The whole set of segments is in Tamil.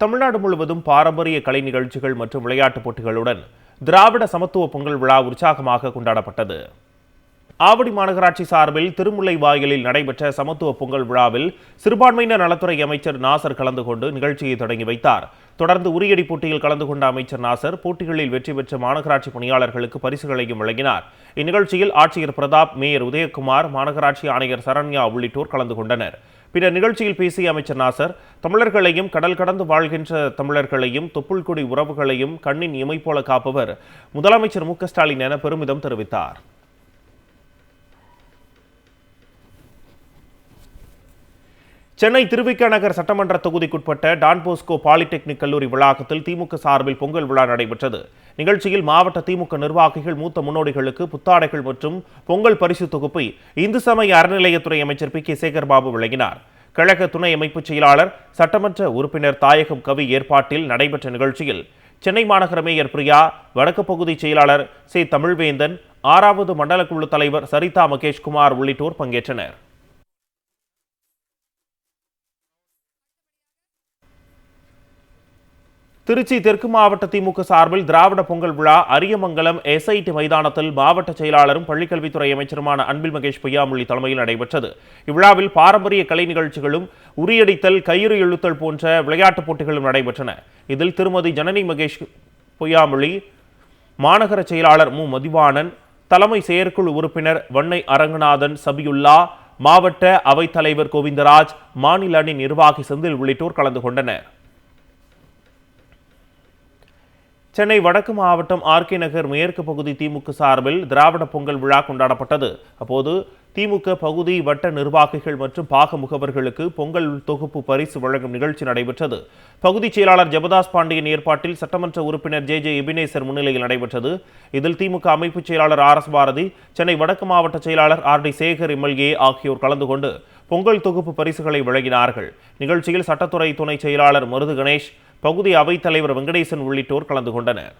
தமிழ்நாடு முழுவதும் பாரம்பரிய கலை நிகழ்ச்சிகள் மற்றும் விளையாட்டுப் போட்டிகளுடன் திராவிட சமத்துவ பொங்கல் விழா உற்சாகமாக கொண்டாடப்பட்டது. ஆவடி மாநகராட்சி சார்பில் திருமுல்லை வாயிலில் நடைபெற்ற சமத்துவ பொங்கல் விழாவில் சிறுபான்மையினர் நலத்துறை அமைச்சர் நாசர் கலந்து கொண்டு நிகழ்ச்சியை தொடங்கி வைத்தார். தொடர்ந்து உரியடி போட்டியில் கலந்து கொண்ட அமைச்சர் நாசர் போட்டிகளில் வெற்றி பெற்ற மாநகராட்சி பணியாளர்களுக்கு பரிசுகளையும் வழங்கினார். இந்நிகழ்ச்சியில் ஆட்சியர் பிரதாப் மேயர் உதயகுமார் மாநகராட்சி ஆணையர் சரண்யா உள்ளிட்டோர் கலந்து கொண்டனர். பின்னர் நிகழ்ச்சியில் பேசிய அமைச்சர் நாசர் தமிழர்களையும் கடல் கடந்து வாழ்கின்ற தமிழர்களையும் தொப்புள்குடி உறவுகளையும் கண்ணின் இமை போல காப்பவர். முதலமைச்சர் மு ஸ்டாலின் என பெருமிதம் தெரிவித்தார். சென்னை திருவிக நகர் சட்டமன்ற தொகுதிக்குட்பட்ட டான்போஸ்கோ பாலிடெக்னிக் கல்லூரி வளாகத்தில் திமுக சார்பில் பொங்கல் விழா நடைபெற்றது. நிகழ்ச்சியில் மாவட்ட திமுக நிர்வாகிகள் மூத்த முன்னோடிகளுக்கு புத்தாடைகள் மற்றும் பொங்கல் பரிசு தொகுப்பை இந்து சமய அறநிலையத்துறை அமைச்சர் பி கே சேகர்பாபு வழங்கினார். கழக துணை அமைப்புச் செயலாளர் சட்டமன்ற உறுப்பினர் தாயகம் கவி ஏற்பாட்டில் நடைபெற்ற நிகழ்ச்சியில் சென்னை மாநகர மேயர் பிரியா வடக்கு பகுதி செயலாளர் சி. தமிழ்வேந்தன் ஆறாவது மண்டல குழு தலைவர் சரிதா மகேஷ்குமார் உள்ளிட்டோர் பங்கேற்றனர். திருச்சி தெற்கு மாவட்ட திமுக சார்பில் திராவிட பொங்கல் விழா அரியமங்கலம் எஸ்ஐடி மைதானத்தில் மாவட்ட செயலாளரும் பள்ளிக்கல்வித்துறை அமைச்சருமான அன்பில் மகேஷ் பொய்யாமொழி தலைமையில் நடைபெற்றது. இவ்விழாவில் பாரம்பரிய கலை நிகழ்ச்சிகளும் உரியடித்தல் கயிறு இழுத்தல் போன்ற விளையாட்டுப் போட்டிகளும் நடைபெற்றன. இதில் திருமதி ஜனனி மகேஷ் பொய்யாமொழி மாநகர செயலாளர் மு. மதிவாணன் தலைமை செயற்குழு உறுப்பினர் வன்னை அரங்கநாதன் சபியுல்லா மாவட்ட அவைத்தலைவர் கோவிந்தராஜ் மாநில அணி நிர்வாகி செந்தில் உள்ளிட்டோர் கலந்து கொண்டனர். சென்னை வடக்கு மாவட்டம் ஆர்கே நகர் மேற்கு பகுதி திமுக சார்பில் திராவிட பொங்கல் விழா கொண்டாடப்பட்டது. அப்போது திமுக பகுதி வட்ட நிர்வாகிகள் மற்றும் பாக முகவர்களுக்கு பொங்கல் தொகுப்பு பரிசு வழங்கும் நிகழ்ச்சி நடைபெற்றது. பகுதிச் செயலாளர் ஜெபதாஸ் பாண்டியன் ஏற்பாட்டில் சட்டமன்ற உறுப்பினர் ஜே ஜே எபினேசர் முன்னிலையில் நடைபெற்றது. இதில் திமுக அமைப்புச் செயலாளர் ஆர் எஸ் பாரதி சென்னை வடக்கு மாவட்ட செயலாளர் ஆர் டி சேகர் எம்எல்ஏ ஆகியோர் கலந்து கொண்டு பொங்கல் தொகுப்பு பரிசுகளை வழங்கினார்கள். நிகழ்ச்சியில் சட்டத்துறை துணை செயலாளர் மருது கணேஷ் பகுதி அவைத்தலைவர் வெங்கடேசன் உள்ளிட்டோர் கலந்து கொண்டனர்.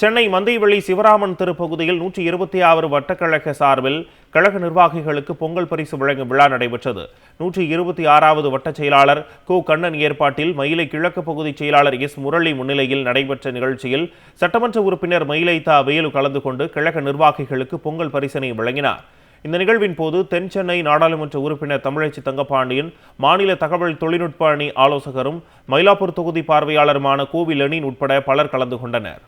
சென்னை மந்தைவெளி சிவராமன் திருப்பகுதியில் நூற்றி இருபத்தி ஆறு வட்டக்கழக சார்பில் கழக நிர்வாகிகளுக்கு பொங்கல் பரிசு வழங்கும் விழா நடைபெற்றது. நூற்றி இருபத்தி ஆறாவது வட்ட செயலாளர் கு. கண்ணன் ஏற்பாட்டில் மயிலை கிழக்கு பகுதி செயலாளர் எஸ். முரளி முன்னிலையில் நடைபெற்ற நிகழ்ச்சியில் சட்டமன்ற உறுப்பினர் மயிலைத்தா வேலு கலந்து கொண்டு கழக நிர்வாகிகளுக்கு பொங்கல் பரிசனை வழங்கினார். இந்த நிகழ்வின் போது தென் சென்னை நாடாளுமன்ற உறுப்பினர் தமிழச்சி தங்கப்பாண்டியன் மாநில தகவல் தொழில்நுட்ப அணி ஆலோசகரும் மயிலாப்பூர் தொகுதி பார்வையாளருமான கோவில் உட்பட பலர் கலந்து கொண்டனர்.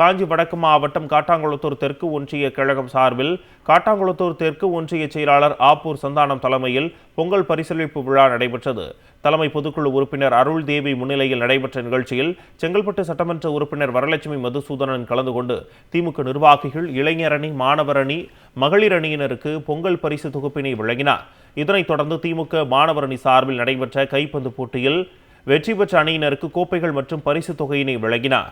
காஞ்சி வடக்கு மாவட்டம் காட்டாங்குளத்தூர் தெற்கு ஒன்றிய கழகம் சார்பில் காட்டாங்குளத்தூர் தெற்கு ஒன்றிய செயலாளர் ஆப்பூர் சந்தானம் தலைமையில் பொங்கல் பரிசளிப்பு விழா நடைபெற்றது. தலைமை பொதுக்குழு உறுப்பினர் அருள் தேவி முன்னிலையில் நடைபெற்ற நிகழ்ச்சியில் செங்கல்பட்டு சட்டமன்ற உறுப்பினர் வரலட்சுமி மதுசூதனன் கலந்து கொண்டு திமுக நிர்வாகிகள் இளைஞரணி மாணவரணி மகளிர் அணியினருக்கு பொங்கல் பரிசு தொகுப்பினை வழங்கினார். இதனைத் தொடர்ந்து திமுக மாணவர் அணி சார்பில் நடைபெற்ற கைப்பந்து போட்டியில் வெற்றி பெற்ற அணியினருக்கு கோப்பைகள் மற்றும் பரிசு தொகையினை வழங்கினார்.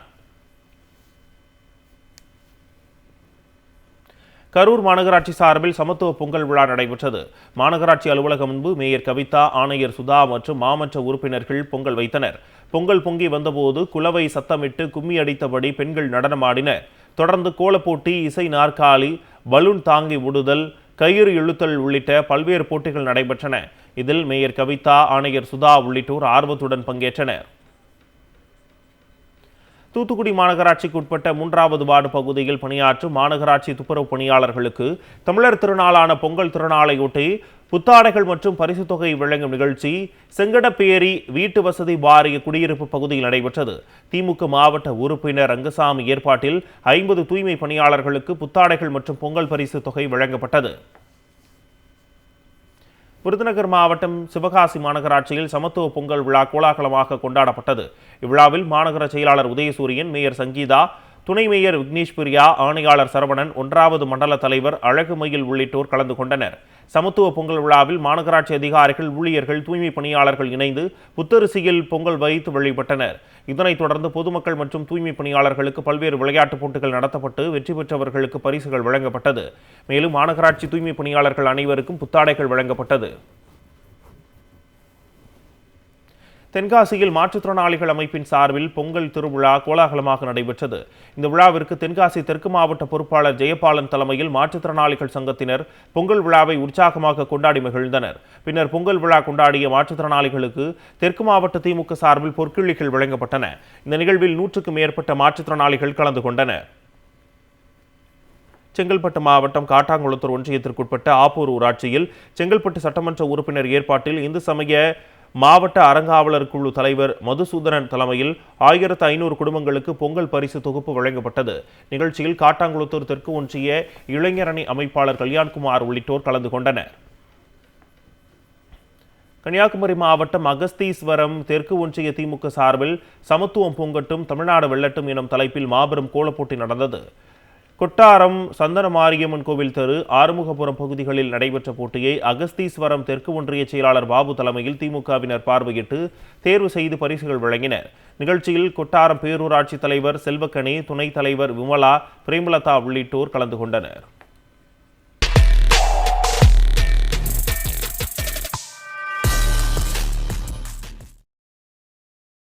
கரூர் மாநகராட்சி சார்பில் சமத்துவ பொங்கல் விழா நடைபெற்றது. மாநகராட்சி அலுவலகம் முன்பு மேயர் கவிதா ஆணையர் சுதா மற்றும் மாமன்ற உறுப்பினர்கள் பொங்கல் வைத்தனர். பொங்கல் பொங்கி வந்தபோது குலவை சத்தமிட்டு கும்மி அடித்தபடி பெண்கள் நடனமாடினர். தொடர்ந்து கோலப்போட்டி இசை நாற்காலி பலூன் தாங்கி விடுதல் கயிறு இழுத்தல் உள்ளிட்ட பல்வேறு போட்டிகள் நடைபெற்றன. இதில் மேயர் கவிதா ஆணையர் சுதா உள்ளிட்டோர் ஆர்வத்துடன் பங்கேற்றனர். தூத்துக்குடி மாநகராட்சிக்கு உட்பட்ட மூன்றாவது வார்டு பகுதியில் பணியாற்றும் மாநகராட்சி துப்புரவு பணியாளர்களுக்கு தமிழர் திருநாளான பொங்கல் திருநாளையொட்டி புத்தாடைகள் மற்றும் பரிசு தொகை வழங்கும் நிகழ்ச்சி செங்கடப்பேரி வீட்டு வசதி வாரிய குடியிருப்பு பகுதியில் நடைபெற்றது. திமுக மாவட்ட உறுப்பினர் ரங்கசாமி ஏற்பாட்டில் ஐம்பது தூய்மை பணியாளர்களுக்கு புத்தாடைகள் மற்றும் பொங்கல் பரிசு தொகை வழங்கப்பட்டது. விருதுநகர் மாவட்டம் சிவகாசி மாநகராட்சியில் சமத்துவ பொங்கல் விழா கோலாகலமாக கொண்டாடப்பட்டது. இவ்விழாவில் மாநகர செயலாளர் உதயசூரியன் மேயர் சங்கீதா துணை மேயர் விக்னேஷ் பிரியா ஆணையாளர் சரவணன் ஒன்றாவது மண்டல தலைவர் அழகுமயில் உள்ளிட்டோர் கலந்து கொண்டனர். சமத்துவ பொங்கல் விழாவில் மாநகராட்சி அதிகாரிகள் ஊழியர்கள் தூய்மை பணியாளர்கள் இணைந்து புத்தரிசியில் பொங்கல் வைத்து வழிபட்டனர். இதனைத் தொடர்ந்து பொதுமக்கள் மற்றும் தூய்மை பணியாளர்களுக்கு பல்வேறு விளையாட்டுப் போட்டிகள் நடத்தப்பட்டு வெற்றி பெற்றவர்களுக்கு பரிசுகள் வழங்கப்பட்டது. மேலும் மாநகராட்சி தூய்மை பணியாளர்கள் அனைவருக்கும் புத்தாடைகள் வழங்கப்பட்டது. தென்காசியில் மாற்றுத்திறனாளிகள் அமைப்பின் சார்பில் பொங்கல் திருவிழா கோலாகலமாக நடைபெற்றது. இந்த விழாவிற்கு தென்காசி தெற்கு மாவட்ட பொறுப்பாளர் ஜெயபாலன் தலைமையில் மாற்றுத்திறனாளிகள் சங்கத்தினர் பொங்கல் விழாவை உற்சாகமாக கொண்டாடி மகிழ்ந்தனர். பின்னர் பொங்கல் விழா கொண்டாடிய மாற்றுத்திறனாளிகளுக்கு தெற்கு மாவட்ட திமுக சார்பில் பொற்கிள்ளிகள் வழங்கப்பட்டன. இந்த நிகழ்வில் நூற்றுக்கும் மேற்பட்ட மாற்றுத்திறனாளிகள் கலந்து கொண்டனர். செங்கல்பட்டு மாவட்டம் காட்டாங்குளத்தூர் ஒன்றியத்திற்குட்பட்ட ஆப்பூர் ஊராட்சியில் செங்கல்பட்டு சட்டமன்ற உறுப்பினர் ஏற்பாட்டில் இந்து சமய மாவட்ட அறங்காவலர் குழு தலைவர் மதுசூதனன் தலைமையில் ஆயிரத்து ஐநூறு குடும்பங்களுக்கு பொங்கல் பரிசு தொகுப்பு வழங்கப்பட்டது. நிகழ்ச்சியில் காட்டாங்குளத்தூர் தெற்கு ஒன்றிய இளைஞரணி அமைப்பாளர் கல்யாண்குமார் உள்ளிட்டோர் கலந்து கொண்டனர். கன்னியாகுமரி மாவட்டம் அகஸ்தீஸ்வரம் தெற்கு ஒன்றிய திமுக சார்பில் சமத்துவம் பொங்கட்டும் தமிழ்நாடு வெள்ளட்டும் எனும் தலைப்பில் மாபெரும் கோலப்போட்டி நடந்தது. கொட்டாரம் சந்தன மாரியம்மன் கோவில் தெரு ஆறுமுகபுரம் பகுதிகளில் நடைபெற்ற போட்டியை அகஸ்தீஸ்வரம் தெற்கு ஒன்றிய செயலாளர் பாபு தலைமையில் திமுகவினர் பார்வையிட்டு தேர்வு செய்து பரிசுகள் வழங்கினர். நிகழ்ச்சியில் கொட்டாரம் பேரூராட்சி தலைவர் செல்வக்கணி துணைத் தலைவர் விமலா பிரேமலதா உள்ளிட்டோர் கலந்து கொண்டனர்.